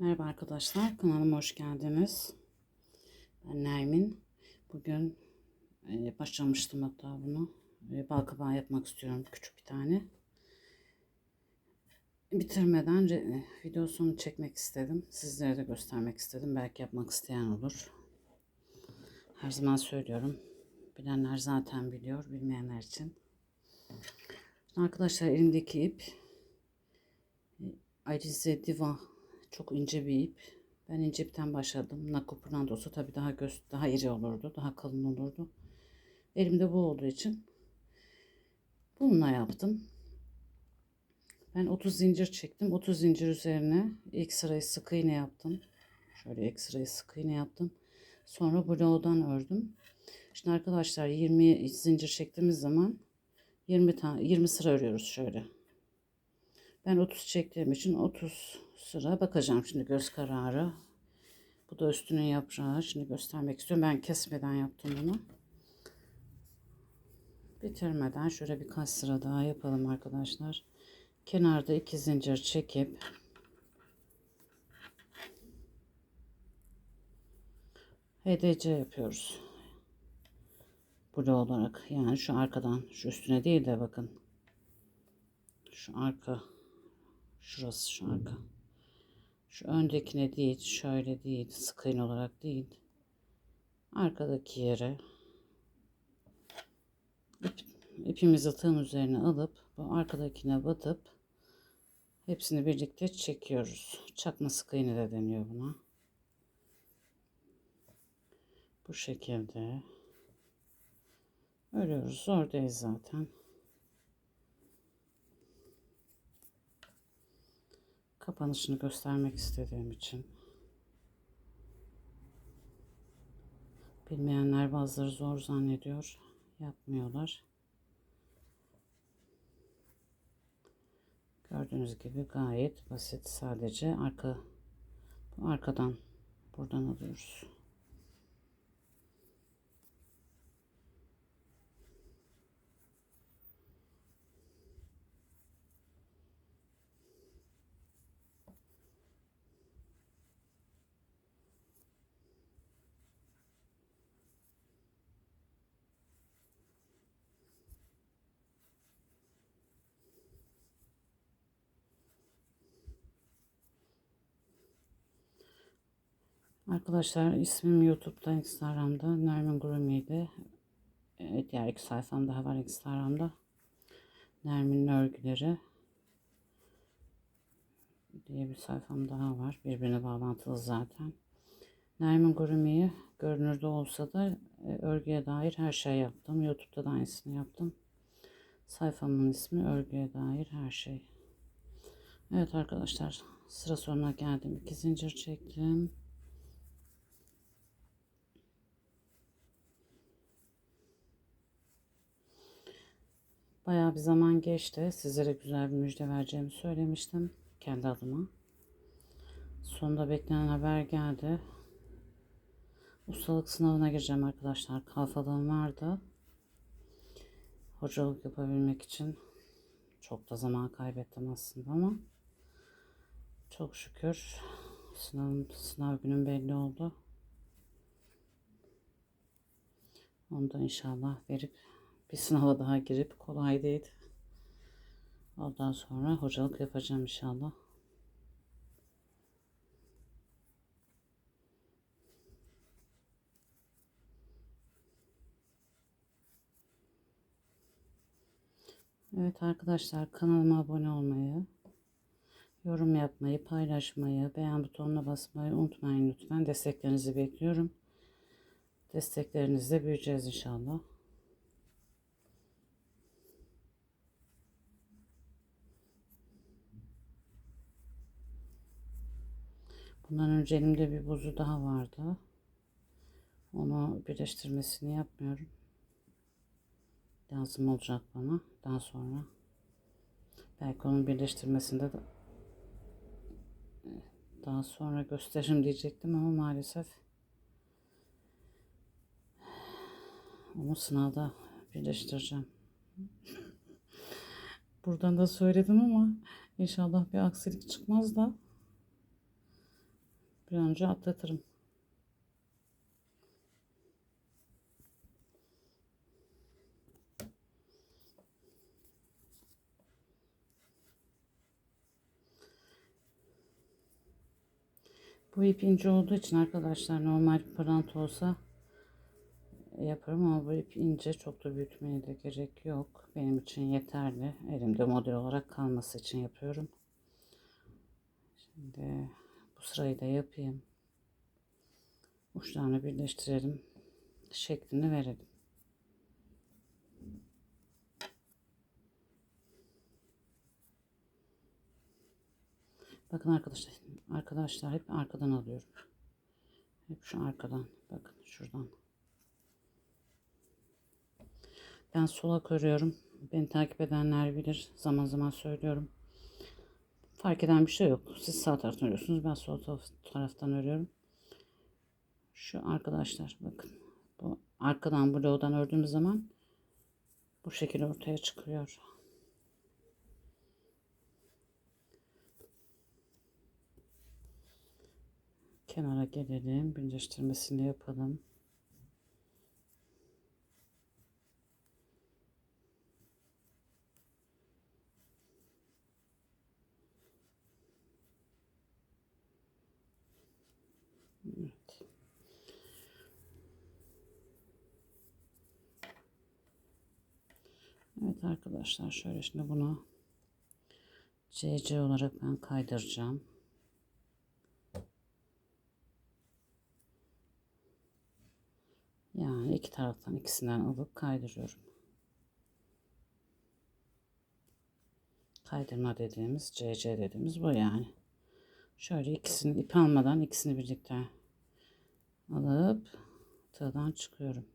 Merhaba arkadaşlar, kanalıma hoş geldiniz. Ben Nermin. Bugün e, başlamıştım hatta bunu. E, bal kabağı yapmak istiyorum, küçük bir tane. Bitirmeden e, videosunu çekmek istedim. Sizlere de göstermek istedim. Belki yapmak isteyen olur. Her zaman söylüyorum. Bilenler zaten biliyor, bilmeyenler için. Arkadaşlar elimdeki ip e, Alize Diva çok ince bir ip. Ben ince ipten başladım. Nako Prandosu tabii daha göz daha iri olurdu, daha kalın olurdu. Elimde bu olduğu için bununla yaptım. Ben 30 zincir çektim. 30 zincir üzerine ilk sırayı sık iğne yaptım. Şöyle ilk sırayı sık iğne yaptım. Sonra bloğdan ördüm. Şimdi arkadaşlar 20 zincir çektiğimiz zaman 20 tane 20 sıra örüyoruz şöyle. Ben 30 çektiğim için 30 sıra bakacağım şimdi göz kararı. Bu da üstünün yaprağı. Şimdi göstermek istiyorum. Ben kesmeden yaptım bunu. Bitirmeden şöyle birkaç sıra daha yapalım arkadaşlar. Kenarda iki zincir çekip HDC yapıyoruz. Burada olarak yani şu arkadan şu üstüne değil de bakın şu arka şurası şu arka. Şu öndekine değil şöyle değil sık olarak değil. Arkadaki yere ip, ipimizi tığın üzerine alıp bu arkadakine batıp hepsini birlikte çekiyoruz. Çakma sık iğne de deniyor buna. Bu şekilde. Örüyoruz. Değil zaten kapanışını göstermek istediğim için. Bilmeyenler bazıları zor zannediyor. Yapmıyorlar. Gördüğünüz gibi gayet basit. Sadece arka arkadan buradan alıyoruz. Arkadaşlar ismim YouTube'da, Instagram'da Nermin Gurumi'ydi. Evet, diğer iki sayfam daha var Instagram'da. Nermin Örgüleri diye bir sayfam daha var. Birbirine bağlantılı zaten. Nermin Gurumi'yi görünürde olsa da e, örgüye dair her şey yaptım. YouTube'da da aynısını yaptım. Sayfamın ismi Örgüye dair her şey. Evet arkadaşlar sıra sonuna geldim. İki zincir çektim. Bayağı bir zaman geçti. Sizlere güzel bir müjde vereceğimi söylemiştim. Kendi adıma. Sonunda beklenen haber geldi. Ustalık sınavına gireceğim arkadaşlar. Kalfalığım vardı. Hocalık yapabilmek için çok da zaman kaybettim aslında ama çok şükür sınavım, sınav günüm belli oldu. Onu da inşallah verip bir sınava daha girip kolay değil. Ondan sonra hocalık yapacağım inşallah. Evet arkadaşlar kanalıma abone olmayı, yorum yapmayı, paylaşmayı, beğen butonuna basmayı unutmayın lütfen. Desteklerinizi bekliyorum. Desteklerinizle büyüyeceğiz inşallah. Bundan önce elimde bir buzu daha vardı. Onu birleştirmesini yapmıyorum. Lazım olacak bana daha sonra. Belki onun birleştirmesinde de daha sonra gösteririm diyecektim ama maalesef onu sınavda birleştireceğim. Buradan da söyledim ama inşallah bir aksilik çıkmaz da Bir an önce atlatırım. Bu ip ince olduğu için arkadaşlar normal bir pırlanta olsa yaparım ama bu ip ince çok da büyütmeye de gerek yok. Benim için yeterli. Elimde model olarak kalması için yapıyorum. Şimdi bu sırayı da yapayım. Uçlarını birleştirelim. Şeklini verelim. Bakın arkadaşlar, arkadaşlar hep arkadan alıyorum. Hep şu arkadan. Bakın şuradan. Ben solak örüyorum. Beni takip edenler bilir. Zaman zaman söylüyorum. Fark eden bir şey yok. Siz sağ taraftan örüyorsunuz. Ben sol taraftan örüyorum. Şu arkadaşlar bakın. Bu arkadan bloğdan ördüğümüz zaman bu şekilde ortaya çıkıyor. Kenara gelelim. Birleştirmesini yapalım. Evet. Evet arkadaşlar şöyle şimdi bunu CC olarak ben kaydıracağım. Yani iki taraftan ikisinden alıp kaydırıyorum. Kaydırma dediğimiz CC dediğimiz bu yani. Şöyle ikisini ip almadan ikisini birlikte alıp tığdan çıkıyorum.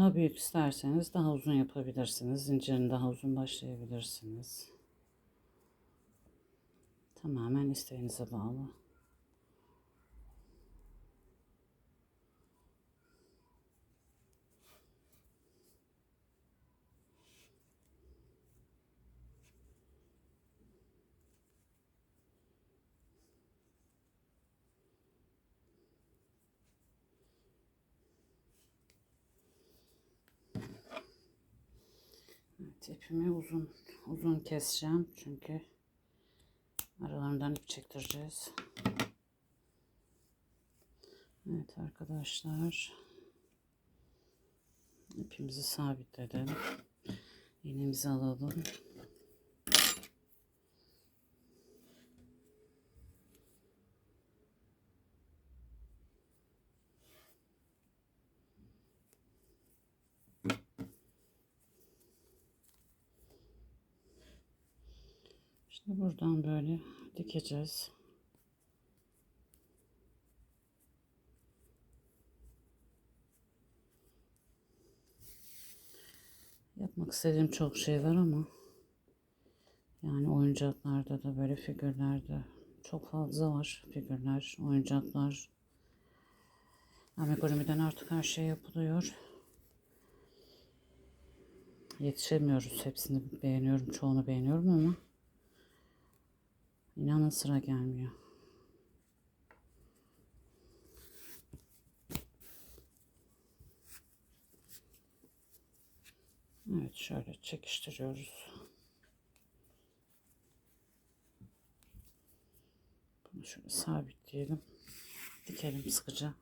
Daha büyük isterseniz daha uzun yapabilirsiniz. Zincirini daha uzun başlayabilirsiniz. Tamamen isteğinize bağlı. Evet, ipimi uzun uzun keseceğim çünkü aralarından ip çektireceğiz. Evet arkadaşlar ipimizi sabitledim. İğnemizi alalım. Buradan böyle dikeceğiz. Yapmak istediğim çok şey var ama yani oyuncaklarda da böyle figürlerde çok fazla var figürler, oyuncaklar. Amigurumiden artık her şey yapılıyor. Yetişemiyoruz. Hepsini beğeniyorum, çoğunu beğeniyorum ama İnanın sıra gelmiyor. Evet şöyle çekiştiriyoruz. Bunu şöyle sabitleyelim. Dikelim sıkıca.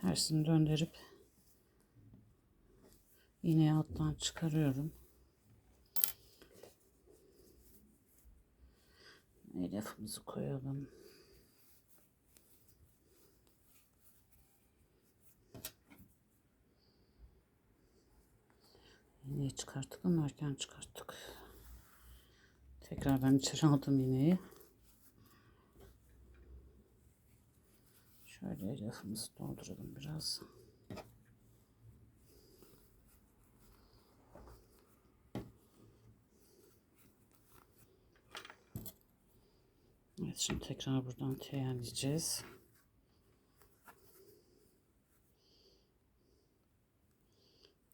Tersini döndürüp İğneyi alttan çıkarıyorum. Elyafımızı koyalım. İğneyi çıkarttık ama erken çıkarttık. Tekrar ben içeri aldım iğneyi. Şöyle elyafımızı dolduralım biraz. Evet şimdi tekrar buradan teyelleyeceğiz.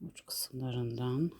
Uç kısımlarından.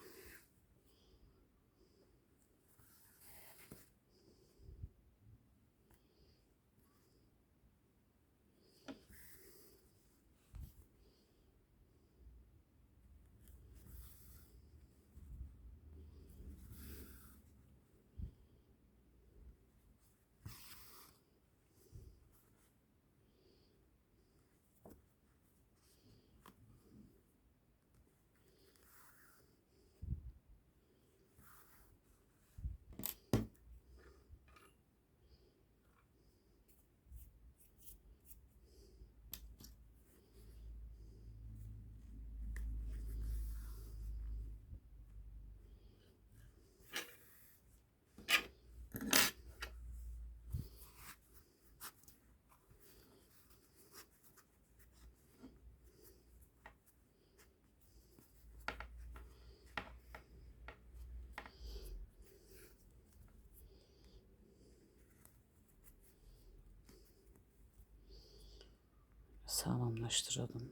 Sağlamlaştıralım.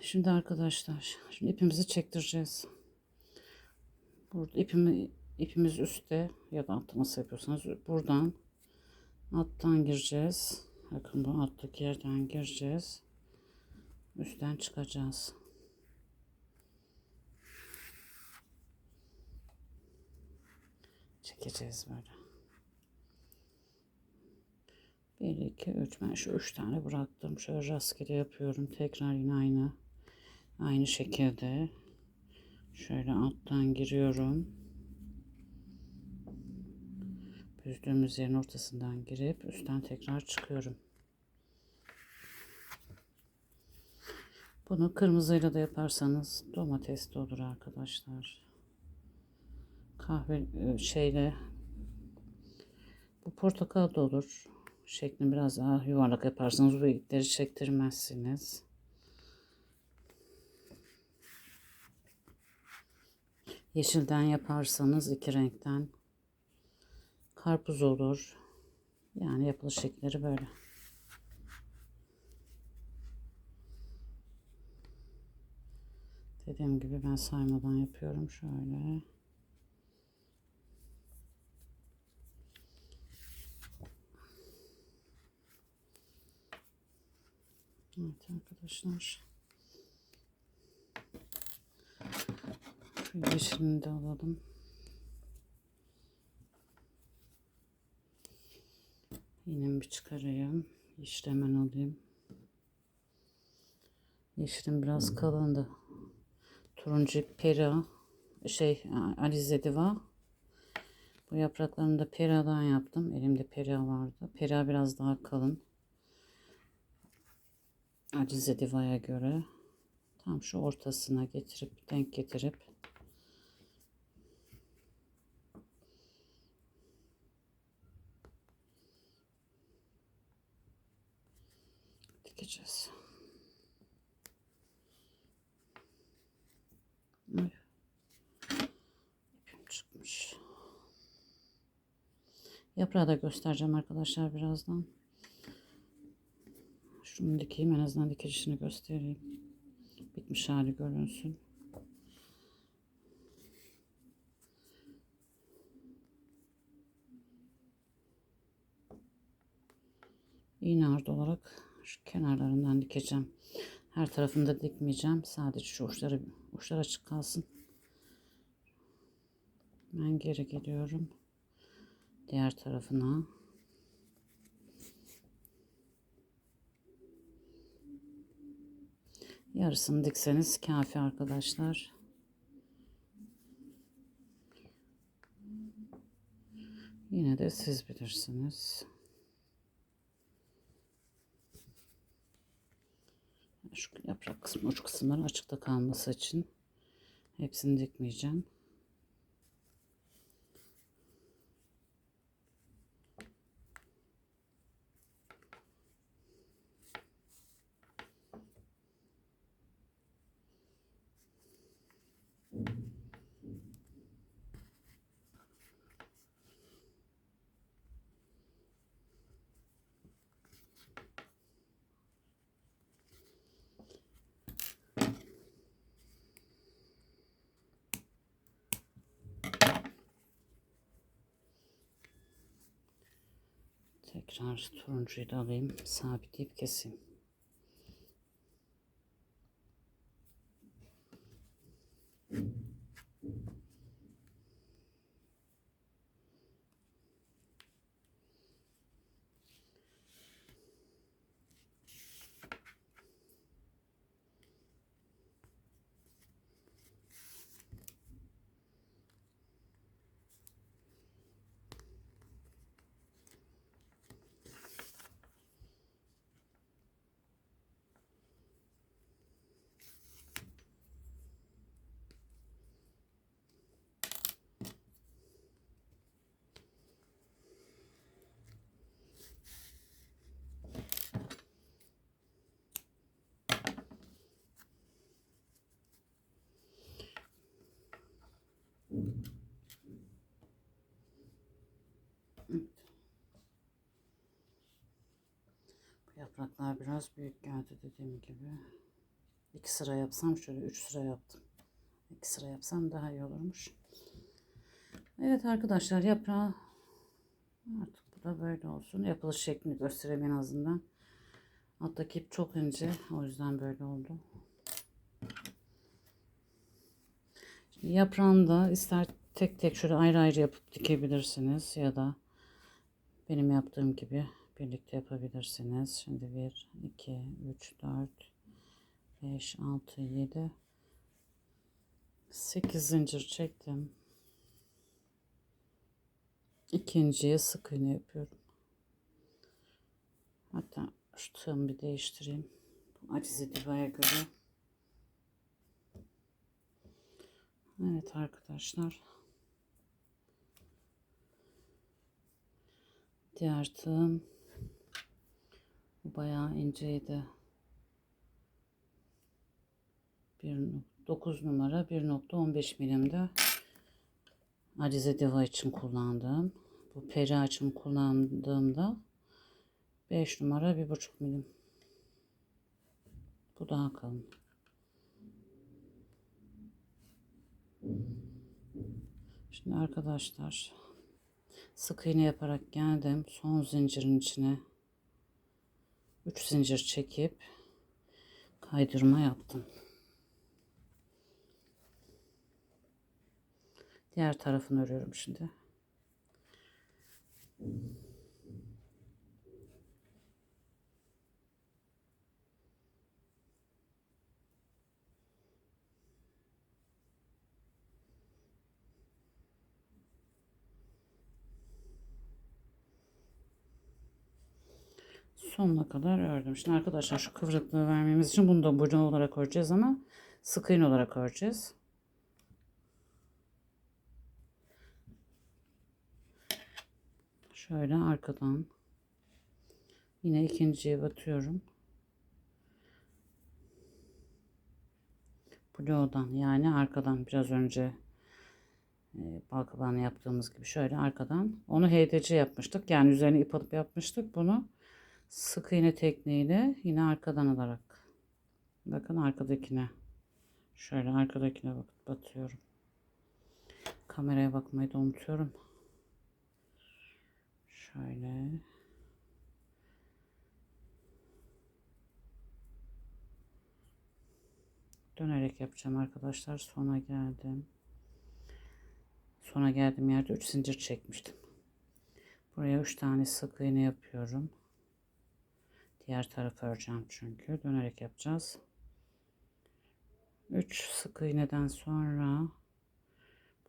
Şimdi arkadaşlar, şimdi ipimizi çektireceğiz. Burada ipimi ipimiz üstte ya da altta nasıl yapıyorsanız buradan alttan gireceğiz. Bakın bu alttaki yerden gireceğiz. Üstten çıkacağız. Çekeceğiz böyle. 1, 2, 3. Ben şu 3 tane bıraktım. Şöyle rastgele yapıyorum. Tekrar yine aynı. Aynı şekilde. Şöyle alttan giriyorum. Büzdüğümüz yerin ortasından girip üstten tekrar çıkıyorum. Bunu kırmızıyla da yaparsanız domates de olur arkadaşlar. Kahve e, şeyle bu portakal da olur. Şeklini biraz daha yuvarlak yaparsanız bu ipleri çektirmezsiniz. Yeşilden yaparsanız iki renkten karpuz olur. Yani yapılış şekilleri böyle. Dediğim gibi ben saymadan yapıyorum şöyle. Evet arkadaşlar. Şu yeşilini de alalım. Yine bir çıkarayım. Yeşil hemen alayım. Yeşilim biraz kalındı. Turuncu pera şey alize diva. Bu yapraklarını da peradan yaptım. Elimde pera vardı. Pera biraz daha kalın. Alize divaya göre. Tam şu ortasına getirip denk getirip Yaprağı da göstereceğim arkadaşlar birazdan. Şunu dikeyim en azından dikilişini göstereyim. Bitmiş hali görünsün. iğne ardı olarak şu kenarlarından dikeceğim. Her tarafında dikmeyeceğim. Sadece şu uçları uçlar açık kalsın. Ben geri geliyorum. Diğer tarafına. Yarısını dikseniz kafi arkadaşlar. Yine de siz bilirsiniz. Şu yaprak kısmı, uç kısımları açıkta kalması için hepsini dikmeyeceğim. Tekrar turuncuyu da alayım. Sabitleyip keseyim. Bu yapraklar biraz büyük geldi dediğim gibi. İki sıra yapsam şöyle üç sıra yaptım. İki sıra yapsam daha iyi olurmuş. Evet arkadaşlar yaprağı artık bu da böyle olsun. Yapılış şeklini göstereyim en azından. Alttaki ip çok ince. O yüzden böyle oldu. Şimdi yaprağını da ister tek tek şöyle ayrı ayrı yapıp dikebilirsiniz ya da benim yaptığım gibi birlikte yapabilirsiniz. Şimdi 1, 2, 3, 4, 5, 6, 7, 8 zincir çektim. İkinciye sık iğne yapıyorum. Hatta şu tığımı bir değiştireyim. Acize divaya göre. Evet arkadaşlar. Diğer tığım bu bayağı inceydi. 9 numara 1.15 milimde Alize Diva için kullandığım. Bu peri için kullandığımda 5 numara 1.5 milim. Bu daha kalın. Şimdi arkadaşlar sık iğne yaparak geldim. Son zincirin içine 3 zincir çekip kaydırma yaptım. Diğer tarafını örüyorum şimdi. Sonuna kadar ördüm. Şimdi arkadaşlar şu kıvrıklığı vermemiz için bunu da buradan olarak öreceğiz ama sık iğne olarak öreceğiz. Şöyle arkadan yine ikinciye batıyorum. Bloğdan yani arkadan biraz önce e, balkabanı yaptığımız gibi şöyle arkadan onu HDC yapmıştık. Yani üzerine ip alıp yapmıştık. Bunu sık iğne tekniğiyle yine arkadan alarak. Bakın arkadakine. Şöyle arkadakine bakıp batıyorum. Kameraya bakmayı da unutuyorum. Şöyle. Dönerek yapacağım arkadaşlar. Sona geldim. Sona geldiğim yerde 3 zincir çekmiştim. Buraya 3 tane sık iğne yapıyorum. Diğer tarafı öreceğim çünkü. Dönerek yapacağız. 3 sık iğneden sonra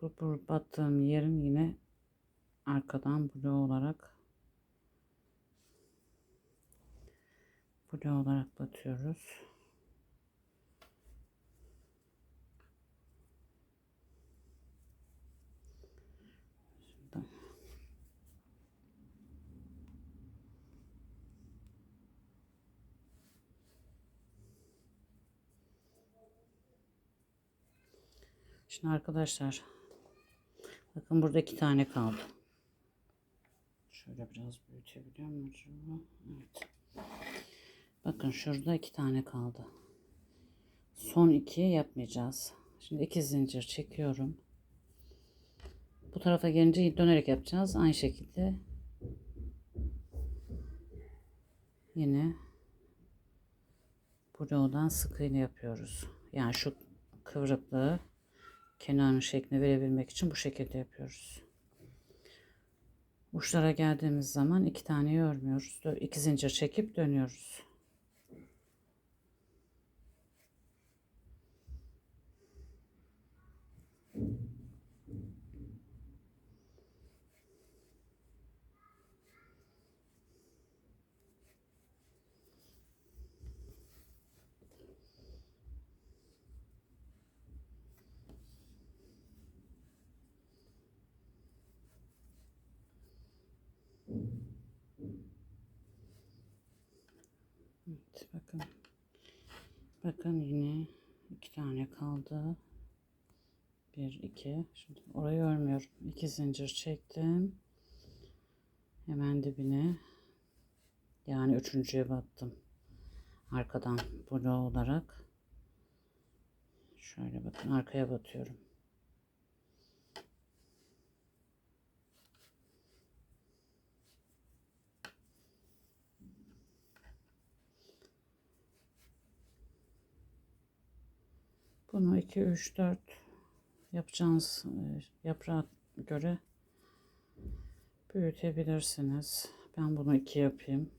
bu, bu battığım yerin yine arkadan blue olarak blue olarak batıyoruz. Şimdi arkadaşlar bakın burada iki tane kaldı. Şöyle biraz büyütebiliyor muyum acaba? Evet. Bakın şurada iki tane kaldı. Son iki yapmayacağız. Şimdi iki zincir çekiyorum. Bu tarafa gelince dönerek yapacağız. Aynı şekilde yine bloğdan sık iğne yapıyoruz. Yani şu kıvrıklığı kenarın şeklini verebilmek için bu şekilde yapıyoruz. Uçlara geldiğimiz zaman iki tane örmüyoruz. İki zincir çekip dönüyoruz. Evet, bakın. Bakın yine iki tane kaldı. Bir, iki. Şimdi orayı örmüyorum. İki zincir çektim. Hemen dibine. Yani üçüncüye battım. Arkadan blue olarak. Şöyle bakın arkaya batıyorum. Bunu 2, 3, 4 yapacağınız e, yaprağa göre büyütebilirsiniz. Ben bunu 2 yapayım.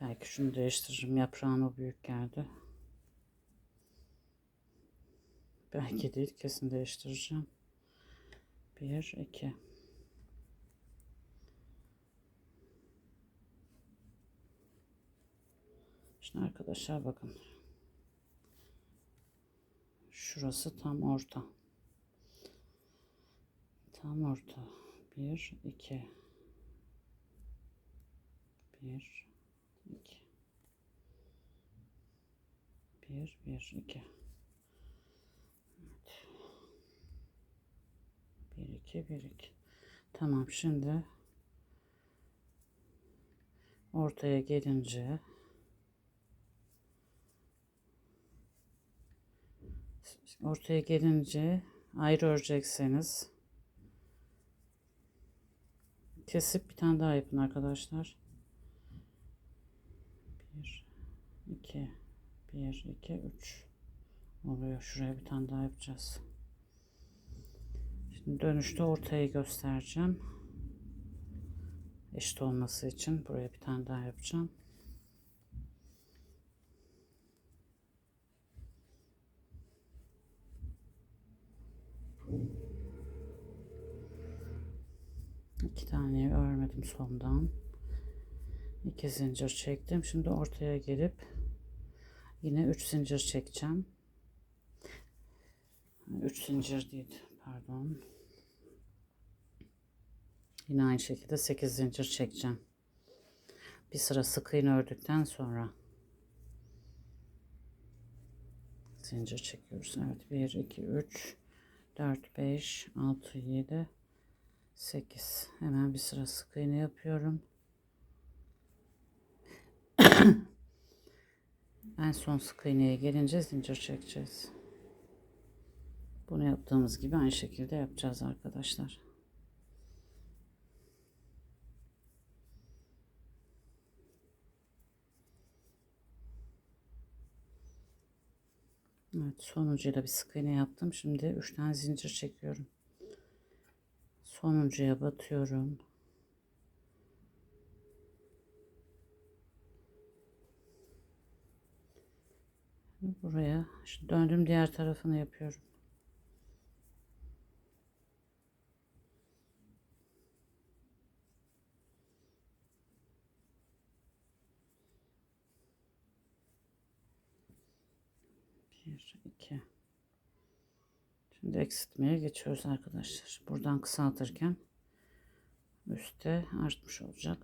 Belki şunu değiştiririm. Yaprağın o büyük geldi. Belki değil. Kesin değiştireceğim. 1, 2. Şimdi arkadaşlar bakın. Şurası tam orta. Tam orta. Bir, iki. Bir, iki. Bir, bir, iki. Evet. Bir, iki, bir, iki. Tamam şimdi ortaya gelince ortaya gelince ayrı örecekseniz kesip bir tane daha yapın arkadaşlar. 1 2 1 2 3 oluyor. Şuraya bir tane daha yapacağız. Şimdi dönüşte ortayı göstereceğim. Eşit olması için buraya bir tane daha yapacağım. İki örmedim sondan. İki zincir çektim. Şimdi ortaya gelip yine üç zincir çekeceğim. Üç zincir değil pardon. Yine aynı şekilde sekiz zincir çekeceğim. Bir sıra sık iğne ördükten sonra zincir çekiyoruz. Evet 1 2 3 4 5 6 7 8 hemen bir sıra sık iğne yapıyorum en son sık iğneye gelince zincir çekeceğiz bunu yaptığımız gibi aynı şekilde yapacağız arkadaşlar Evet sonuncuyla bir sık iğne yaptım. Şimdi 3 tane zincir çekiyorum. Sonuncuya batıyorum. Buraya şimdi döndüm diğer tarafını yapıyorum. Bir, iki. Şimdi eksiltmeye geçiyoruz arkadaşlar. Buradan kısaltırken üstte artmış olacak.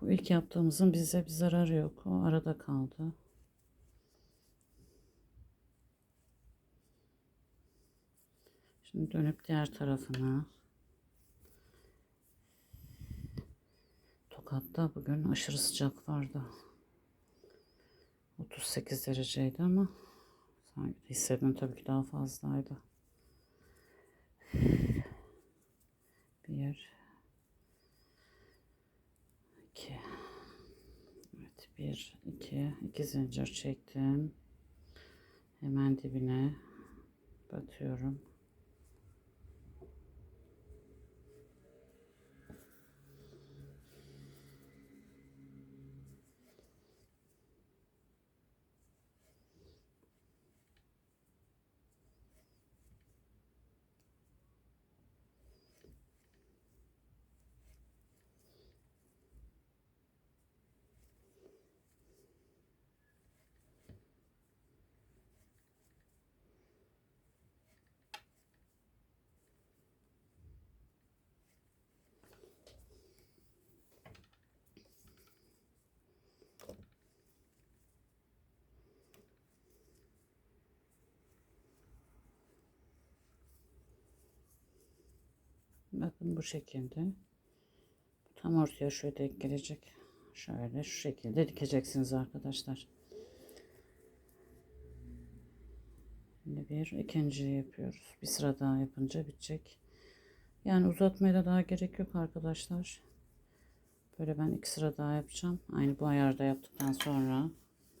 Bu ilk yaptığımızın bize bir zararı yok. O arada kaldı. Şimdi dönüp diğer tarafına. Tokat'ta bugün aşırı sıcak vardı. 38 dereceydi ama sanki hissettim tabii ki daha fazlaydı. Bir, iki, evet bir, iki, iki zincir çektim. Hemen dibine batıyorum. Bakın bu şekilde. Tam ortaya şöyle denk gelecek. Şöyle şu şekilde dikeceksiniz arkadaşlar. Şimdi bir ikinci yapıyoruz. Bir sıra daha yapınca bitecek. Yani uzatmaya da daha gerek yok arkadaşlar. Böyle ben iki sıra daha yapacağım. Aynı bu ayarda yaptıktan sonra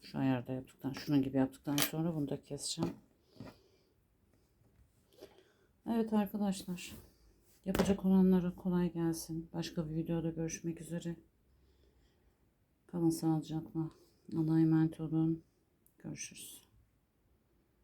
şu ayarda yaptıktan şunun gibi yaptıktan sonra bunu da keseceğim. Evet arkadaşlar. Yapacak olanlara kolay gelsin. Başka bir videoda görüşmek üzere. Kalın sağlıcakla. Allah'a emanet olun. Görüşürüz.